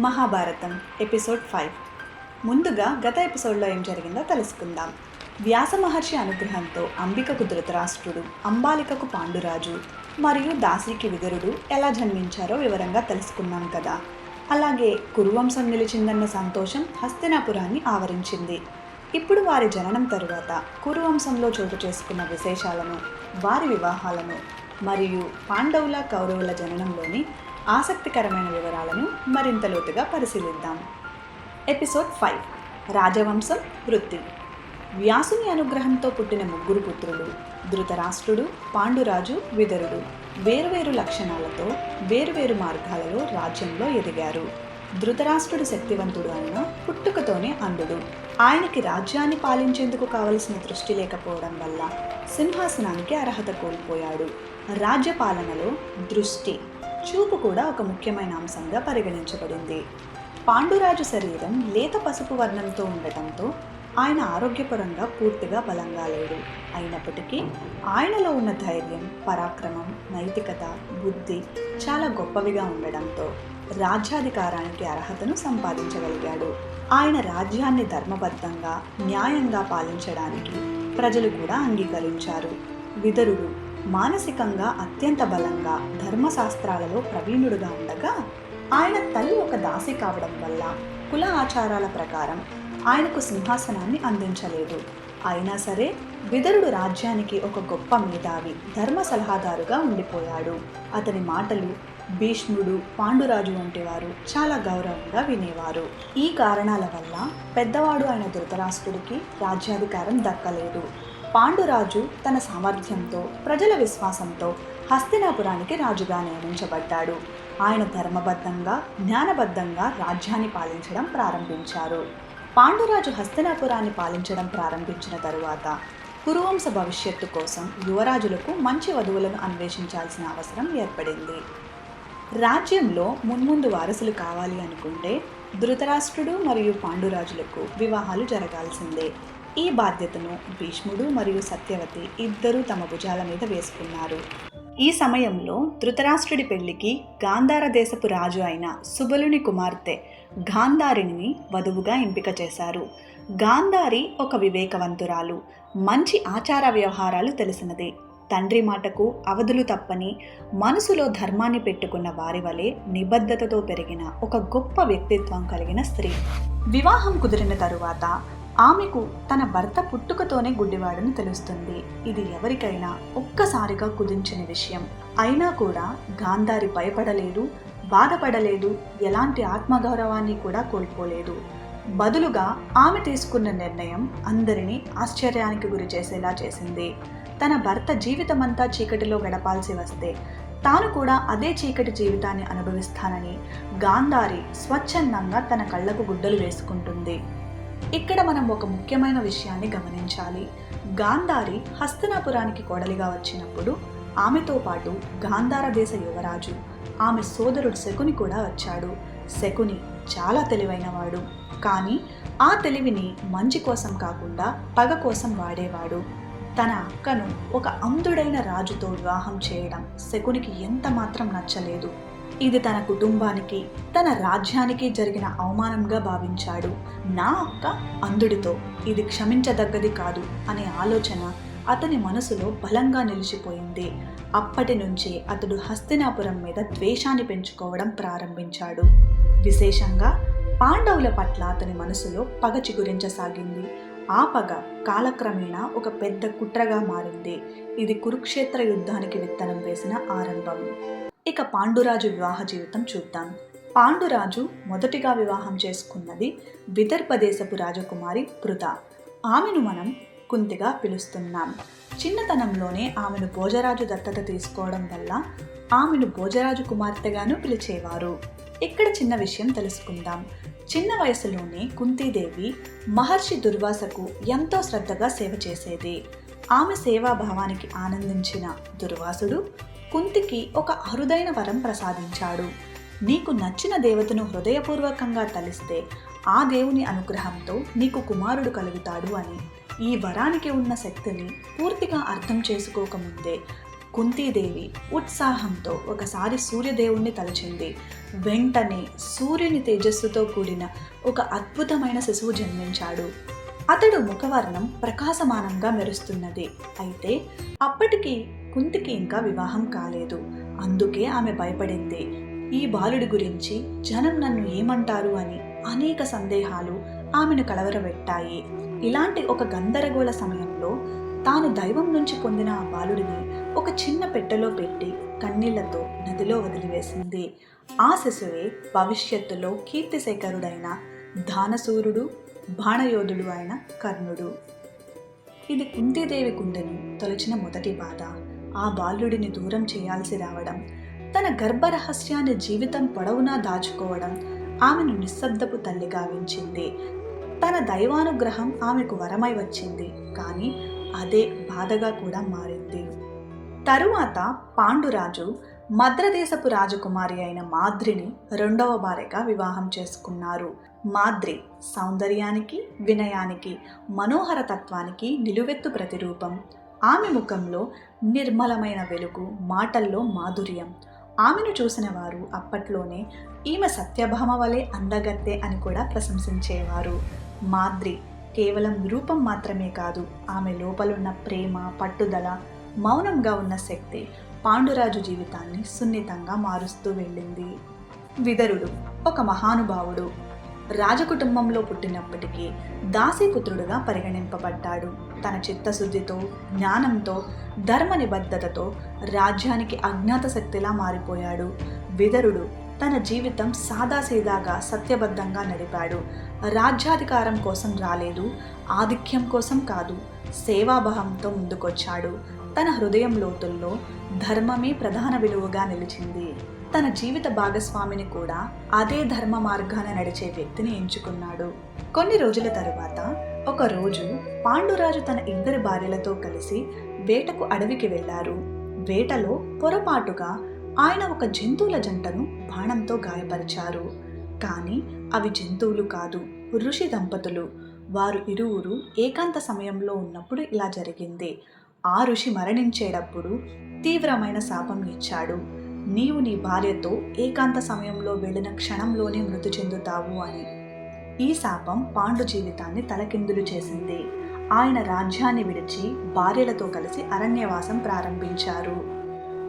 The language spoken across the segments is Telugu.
Mahabharatam episode five. ముందుగా గత ఎపిసోడ్లో ఏం జరిగిందో తెలుసుకుందాం. వ్యాస మహర్షి అనుగ్రహంతో అంబికకు ధృతరాష్ట్రుడు అంబాలికకు పాండురాజు మరియు దాసికి విదురుడు ఎలా జన్మించారో వివరంగా తెలుసుకున్నాం కదా. అలాగే కురువంశం నిలిచిందన్న సంతోషం హస్తినాపురాన్ని ఆవరించింది. ఇప్పుడు వారి జననం తరువాత కురువంశంలో చోటు చేసుకున్న విశేషాలను వారి వివాహాలను మరియు పాండవుల కౌరవుల జననంలోని ఆసక్తికరమైన వివరాలను మరింత లోతుగా పరిశీలిద్దాం. Episode five. రాజవంశం వృత్తి. వ్యాసుని అనుగ్రహంతో పుట్టిన ముగ్గురు పుత్రులు. ధృతరాష్ట్రుడు పాండురాజు విదరుడు. వేరువేరు లక్షణాలతో వేరువేరు మార్గాలలో రాజ్యంలో ఎదిగారు. ధృతరాష్ట్రుడు శక్తివంతుడు అయిన పుట్టుకతోనే అంధుడు. ఆయనకి రాజ్యాన్ని పాలించేందుకు కావలసిన దృష్టి లేకపోవడం వల్ల సింహాసనానికి అర్హత కోల్పోయాడు. రాజ్యపాలనలో దృష్టి. చూపు కూడా ఒక ముఖ్యమైన అంశంగా పరిగణించబడింది. పాండురాజు శరీరం లేత పసుపు వర్ణంతో ఉండటంతో ఆయన ఆరోగ్యపరంగా పూర్తిగా బలంగా లేడు. అయినప్పటికీ ఆయనలో ఉన్న ధైర్యం పరాక్రమం నైతికత బుద్ధి చాలా గొప్పవిగా ఉండడంతో రాజ్యాధికారానికి అర్హతను సంపాదించగలిగాడు. ఆయన రాజ్యాన్ని ధర్మబద్ధంగా న్యాయంగా పాలించడానికి ప్రజలు కూడా అంగీకరించారు. విదరుడు మానసికంగా అత్యంత బలంగా ధర్మశాస్త్రాలలో ప్రవీణుడుగా ఉండగా ఆయన తల్లి ఒక దాసి కావడం వల్ల కుల ఆచారాల ప్రకారం ఆయనకు సింహాసనాన్ని అందించలేదు. అయినా సరే విదరుడు రాజ్యానికి ఒక గొప్ప మేధావి ధర్మ సలహాదారుగా ఉండిపోయాడు. అతని మాటలు భీష్ముడు పాండురాజు వంటి వారు చాలా గౌరవంగా వినేవారు. ఈ కారణాల వల్ల పెద్దవాడు అయిన ధృతరాష్ట్రుడికి రాజ్యాధికారం దక్కలేదు. పాండురాజు తన సామర్థ్యంతో ప్రజల విశ్వాసంతో హస్తినాపురానికి రాజుగా నియమించబడ్డాడు. ఆయన ధర్మబద్ధంగా జ్ఞానబద్ధంగా రాజ్యాన్ని పాలించడం ప్రారంభించారు. పాండురాజు హస్తినాపురాన్ని పాలించడం ప్రారంభించిన తరువాత కురువంశ భవిష్యత్తు కోసం యువరాజులకు మంచి వధువులను అన్వేషించాల్సిన అవసరం ఏర్పడింది. రాజ్యంలో మున్ముందు వారసులు కావాలి అనుకుంటే ధృతరాష్ట్రుడు మరియు పాండురాజులకు వివాహాలు జరగాల్సిందే. ఈ బాధ్యతను భీష్ముడు మరియు సత్యవతి ఇద్దరూ తమ భుజాల మీద వేసుకున్నారు. ఈ సమయంలో ధృతరాష్ట్రుడి పెళ్ళికి గాంధార దేశపు రాజు అయిన సుబలుని కుమార్తె గాంధారిని వధువుగా ఎంపిక చేశారు. గాంధారి ఒక వివేకవంతురాలు. మంచి ఆచార వ్యవహారాలు తెలిసినది. తండ్రి మాటకు అవధులు తప్పని మనసులో ధర్మాన్ని పెట్టుకున్న వారి వలె నిబద్ధతతో పెరిగిన ఒక గొప్ప వ్యక్తిత్వం కలిగిన స్త్రీ. వివాహం కుదిరిన తరువాత ఆమెకు తన భర్త పుట్టుకతోనే గుడ్డివాడని తెలుస్తుంది. ఇది ఎవరికైనా ఒక్కసారిగా కుదించిన విషయం. అయినా కూడా గాంధారి భయపడలేదు బాధపడలేదు ఎలాంటి ఆత్మగౌరవాన్ని కూడా కోల్పోలేదు. బదులుగా ఆమె తీసుకున్న నిర్ణయం అందరినీ ఆశ్చర్యానికి గురి చేసేలా చేసింది. తన భర్త జీవితమంతా చీకటిలో గడపాల్సి వస్తే తాను కూడా అదే చీకటి జీవితాన్ని అనుభవిస్తానని గాంధారి స్వచ్ఛందంగా తన కళ్ళకు గుడ్డలు వేసుకుంటుంది. ఇక్కడ మనం ఒక ముఖ్యమైన విషయాన్ని గమనించాలి. గాంధారి హస్తినాపురానికి కోడలిగా వచ్చినప్పుడు ఆమెతో పాటు గాంధార దేశ యువరాజు ఆమె సోదరుడు శకుని కూడా వచ్చాడు. శకుని చాలా తెలివైనవాడు. కానీ ఆ తెలివిని మంచి కోసం కాకుండా పగ కోసం వాడేవాడు. తన అక్కను ఒక అంధుడైన రాజుతో వివాహం చేయడం శకునికి ఎంత మాత్రం నచ్చలేదు. ఇది తన కుటుంబానికి తన రాజ్యానికి జరిగిన అవమానంగా భావించాడు. నా అక్క అంధుడితో ఇది క్షమించదగ్గది కాదు అనే ఆలోచన అతని మనసులో బలంగా నిలిచిపోయింది. అప్పటి నుంచే అతడు హస్తినాపురం మీద ద్వేషాన్ని పెంచుకోవడం ప్రారంభించాడు. విశేషంగా పాండవుల పట్ల అతని మనసులో పగ చిగురించసాగింది. ఆ పగ కాలక్రమేణా ఒక పెద్ద కుట్రగా మారింది. ఇది కురుక్షేత్ర యుద్ధానికి విత్తనం వేసిన ఆరంభం. ఇక పాండురాజు వివాహ జీవితం చూద్దాం. పాండురాజు మొదటిగా వివాహం చేసుకున్నది విదర్భ దేశపు రాజకుమారి పృత ఆమెను మనం కుంతిగా పిలుస్తున్నాం. చిన్నతనంలోనే ఆమెను భోజరాజు దత్తత తీసుకోవడం వల్ల ఆమెను భోజరాజు కుమార్తెగాను పిలిచేవారు. ఇక్కడ చిన్న విషయం తెలుసుకుందాం. చిన్న వయసులోనే కుంతీదేవి మహర్షి దుర్వాసకు ఎంతో శ్రద్ధగా సేవ చేసేది. ఆమె సేవాభావానికి ఆనందించిన దుర్వాసుడు కుంతికి ఒక అరుదైన వరం ప్రసాదించాడు. నీకు నచ్చిన దేవతను హృదయపూర్వకంగా తలిస్తే ఆ దేవుని అనుగ్రహంతో నీకు కుమారుడు కలుగుతాడు అని. ఈ వరానికి ఉన్న శక్తిని పూర్తిగా అర్థం చేసుకోకముందే కుంతీదేవి ఉత్సాహంతో ఒకసారి సూర్యదేవుణ్ణి తలచింది. వెంటనే సూర్యుని తేజస్సుతో కూడిన ఒక అద్భుతమైన శిశువు జన్మించాడు. అతడు ముఖవర్ణం ప్రకాశమానంగా మెరుస్తున్నది. అయితే అప్పటికి కుంతికి ఇంకా వివాహం కాలేదు. అందుకే ఆమె భయపడింది. ఈ బాలుడి గురించి జనం నన్ను ఏమంటారు అని అనేక సందేహాలు ఆమెను కలవరబెట్టాయి ఇలాంటి ఒక గందరగోళ సమయంలో తాను దైవం నుంచి పొందిన ఆ బాలుడిని ఒక చిన్న పెట్టెలో పెట్టి కన్నీళ్ళతో నదిలో వదిలివేసింది. ఆ శిశువే భవిష్యత్తులో కీర్తిశేఖరుడైన దానసూరుడు బాణయోధుడు అయిన కర్ణుడు. ఇది కుంతీదేవి కుండను తొలచిన మొదటి బాధ. ఆ బాలుడిని దూరం చేయాల్సి రావడం తన గర్భరహస్యాన్ని జీవితం పొడవునా దాచుకోవడం ఆమెను నిశ్శబ్దపు తల్లి గావించింది తన దైవానుగ్రహం ఆమెకు వరమై వచ్చింది కానీ అదే బాధగా కూడా మారింది. తరువాత పాండురాజు మద్రదేశపు రాజకుమారి అయిన మాద్రిని రెండవ భార్యగా వివాహం చేసుకున్నారు. మాద్రి సౌందర్యానికి వినయానికి మనోహర తత్వానికి నిలువెత్తు ప్రతిరూపం. ఆమె ముఖంలో నిర్మలమైన వెలుగు మాటల్లో మాధుర్యం. ఆమెను చూసిన వారు అప్పట్లోనే ఈమె సత్యభామ వలె అందగత్తే అని కూడా ప్రశంసించేవారు. మాద్రి కేవలం రూపం మాత్రమే కాదు ఆమె లోపలున్న ప్రేమ పట్టుదల మౌనంగా ఉన్న శక్తి పాండురాజు జీవితాన్ని సున్నితంగా మారుస్తూ వెళ్ళింది. విదరుడు ఒక మహానుభావుడు. రాజకుటుంబంలో పుట్టినప్పటికీ దాసీపుత్రుడుగా పరిగణింపబడ్డాడు. తన చిత్తశుద్ధితో జ్ఞానంతో ధర్మ నిబద్ధతతో రాజ్యానికి అజ్ఞాత శక్తిలా మారిపోయాడు. విదరుడు తన జీవితం సాదాసీదాగా సత్యబద్ధంగా నడిపాడు. రాజ్యాధికారం కోసం రాలేదు ఆధిక్యం కోసం కాదు సేవాభావంతో ముందుకొచ్చాడు. తన హృదయం లోతుల్లో ధర్మమే ప్రధాన విలువగా నిలిచింది. తన జీవిత భాగస్వామిని కూడా అదే ధర్మ మార్గాన నడిచే వ్యక్తిని ఎంచుకున్నాడు. కొన్ని రోజుల తరువాత ఒక రోజు పాండురాజు తన ఇద్దరు భార్యలతో కలిసి వేటకు అడవికి వెళ్ళారు వేటలో పొరపాటుగా ఆయన ఒక జంతువుల జంటను బాణంతో గాయపరిచారు. కానీ అవి జంతువులు కాదు ఋషి దంపతులు. వారు ఇరువురు ఏకాంత సమయంలో ఉన్నప్పుడు ఇలా జరిగింది. ఆ ఋషి మరణించేటప్పుడు తీవ్రమైన శాపం ఇచ్చాడు. నీవు నీ భార్యతో ఏకాంత సమయంలో వెళ్ళిన క్షణంలోనే మృతి చెందుతావు అని. ఈ శాపం పాండు జీవితాన్ని తలకిందులు చేసింది. ఆయన రాజ్యాన్ని విడిచి భార్యలతో కలిసి అరణ్యవాసం ప్రారంభించారు.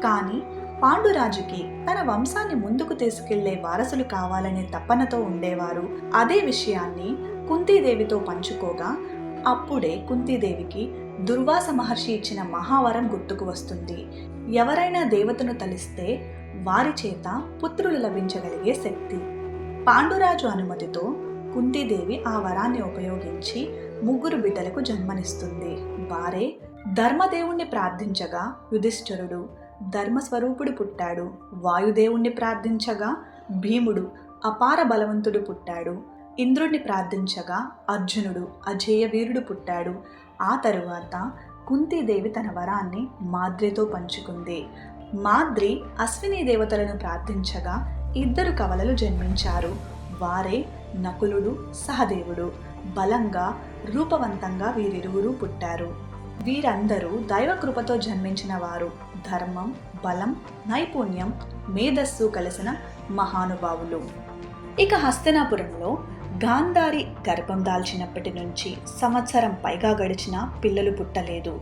కానీ పాండురాజుకి తన వంశాన్ని ముందుకు తీసుకెళ్ళే వారసులు కావాలనే తపనతో ఉండేవారు. అదే విషయాన్ని కుంతీదేవితో పంచుకోగా అప్పుడే కుంతీదేవికి దుర్వాస మహర్షి ఇచ్చిన మహావరం గుర్తుకు వస్తుంది. ఎవరైనా దేవతను తలిస్తే వారి చేత పుత్రులు లభించగలిగే శక్తి. పాండురాజు అనుమతితో కుంతీదేవి ఆ వరాన్ని ఉపయోగించి ముగ్గురు బిడ్డలకు జన్మనిస్తుంది. వారే ధర్మదేవుణ్ణి ప్రార్థించగా యుధిష్ఠరుడు ధర్మస్వరూపుడు పుట్టాడు. వాయుదేవుణ్ణి ప్రార్థించగా భీముడు అపార బలవంతుడు పుట్టాడు. ఇంద్రుణ్ణి ప్రార్థించగా అర్జునుడు అజేయ వీరుడు పుట్టాడు. ఆ తరువాత కుంతీదేవి తన వరాన్ని మాద్రితో పంచుకుంది. మాద్రి అశ్విని దేవతలను ప్రార్థించగా ఇద్దరు కవలలు జన్మించారు. వారే నకులుడు సహదేవుడు. బలంగా రూపవంతంగా వీరిరువురు పుట్టారు. వీరందరూ దైవకృపతో జన్మించిన వారు. ధర్మం బలం నైపుణ్యం మేధస్సు కలిసిన మహానుభావులు. ఇక హస్తినాపురంలో గాంధారి గర్భం దాల్చినప్పటి నుంచి సంవత్సరం పైగా గడిచిన పిల్లలు పుట్టలేదు.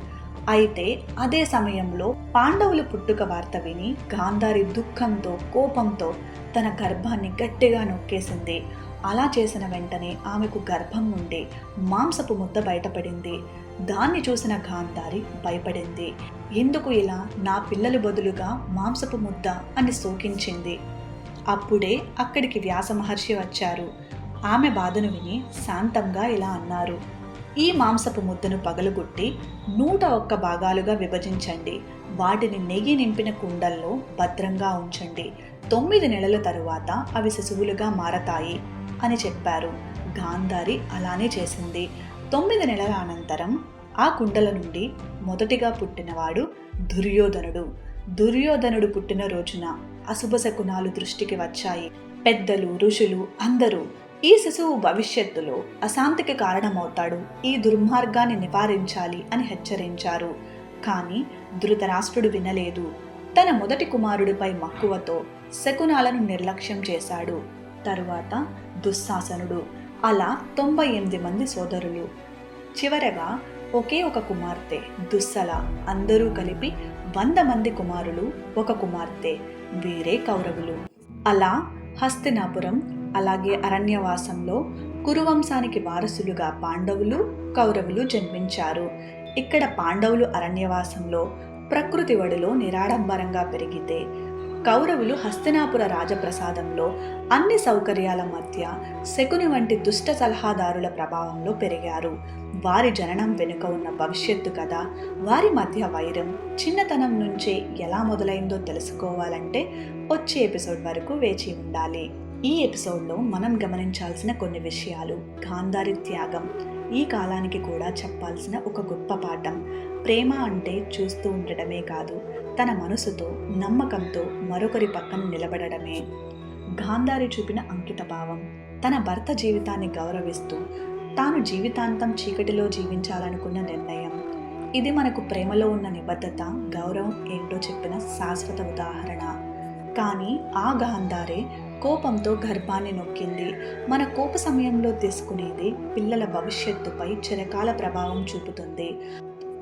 అయితే అదే సమయంలో పాండవులు పుట్టుక వార్త విని గాంధారి దుఃఖంతో కోపంతో తన గర్భాన్ని గట్టిగా నొక్కేసింది. అలా చేసిన వెంటనే ఆమెకు గర్భం ఉండే మాంసపు ముద్ద బయటపడింది. దాన్ని చూసిన గాంధారి భయపడింది. ఎందుకు ఇలా? నా పిల్లలు బదులుగా మాంసపు ముద్ద అని శోకించింది. అప్పుడే అక్కడికి వ్యాస మహర్షి వచ్చారు. ఆమె బాధను విని శాంతంగా ఇలా అన్నారు. ఈ మాంసపు ముద్దను పగలుగొట్టి నూట ఒక్క భాగాలుగా విభజించండి. వాటిని నెయ్యి నింపిన కుండల్లో భద్రంగా ఉంచండి. తొమ్మిది నెలల తరువాత అవి శిశువులుగా మారతాయి అని చెప్పారు. గాంధారి అలానే చేసింది. తొమ్మిది నెలల అనంతరం ఆ కుండల నుండి మొదటిగా పుట్టినవాడు దుర్యోధనుడు. దుర్యోధనుడు పుట్టిన రోజున అశుభ శకునాలు దృష్టికి వచ్చాయి. పెద్దలు ఋషులు అందరూ ఈ శిశువు భవిష్యత్తులో అశాంతికి కారణమవుతాడు. ఈ దుర్మార్గాన్ని నివారించాలి అని హెచ్చరించారు. కానీ ధృతరాష్ట్రుడు వినలేదు. తన మొదటి కుమారుడిపై మక్కువతో శకునాలను నిర్లక్ష్యం చేశాడు. తరువాత దుశ్శాసనుడు. అలా తొంభై ఎనిమిది మంది సోదరులు. చివరగా ఒకే ఒక కుమార్తె దుస్సల. అందరూ కలిపి వంద మంది కుమారులు ఒక కుమార్తె వీరే కౌరవులు. అలా హస్తినాపురం అలాగే అరణ్యవాసంలో కురువంశానికి వారసులుగా పాండవులు కౌరవులు జన్మించారు. ఇక్కడ పాండవులు అరణ్యవాసంలో ప్రకృతి వడిలో నిరాడంబరంగా పెరిగితే కౌరవులు హస్తినాపుర రాజప్రసాదంలో అన్ని సౌకర్యాల మధ్య శకుని వంటి దుష్ట సలహాదారుల ప్రభావంలో పెరిగారు. వారి జననం వెనుక ఉన్న భవిష్యత్తు కథ వారి మధ్య వైరం చిన్నతనం నుంచే ఎలా మొదలైందో తెలుసుకోవాలంటే వచ్చే ఎపిసోడ్ వరకు వేచి ఉండాలి. ఈ ఎపిసోడ్లో మనం గమనించాల్సిన కొన్ని విషయాలు. గాంధారి త్యాగం. ఈ కాలానికి కూడా చెప్పాల్సిన ఒక గొప్ప పాఠం. ప్రేమ అంటే చూస్తూ ఉండటమే కాదు తన మనసుతో నమ్మకంతో మరొకరి పక్కన నిలబడడమే. గాంధారి చూపిన అంకిత భావం. తన భర్త జీవితాన్ని గౌరవిస్తూ తాను జీవితాంతం చీకటిలో జీవించాలనుకున్న నిర్ణయం. ఇది మనకు ప్రేమలో ఉన్న నిబద్ధత గౌరవం ఏంటో చెప్పిన శాశ్వత ఉదాహరణ. కానీ ఆ గాంధారే కోపంతో గర్భాన్ని నొక్కింది. మన కోప సమయంలో తీసుకునేది పిల్లల భవిష్యత్తుపై చిరకాల ప్రభావం చూపుతుంది.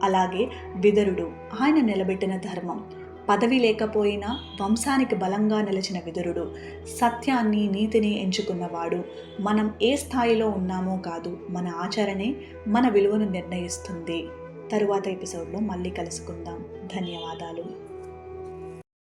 అలాగే విదరుడు ఆయన నిలబెట్టిన ధర్మం. పదవి లేకపోయినా వంశానికి బలంగా నిలిచిన విదురుడు సత్యాన్ని నీతిని ఎంచుకున్నవాడు. మనం ఏ స్థాయిలో ఉన్నామో కాదు మన ఆచరణే మన విలువను నిర్ణయిస్తుంది. తరువాత ఎపిసోడ్లో మళ్ళీ కలుసుకుందాం. ధన్యవాదాలు.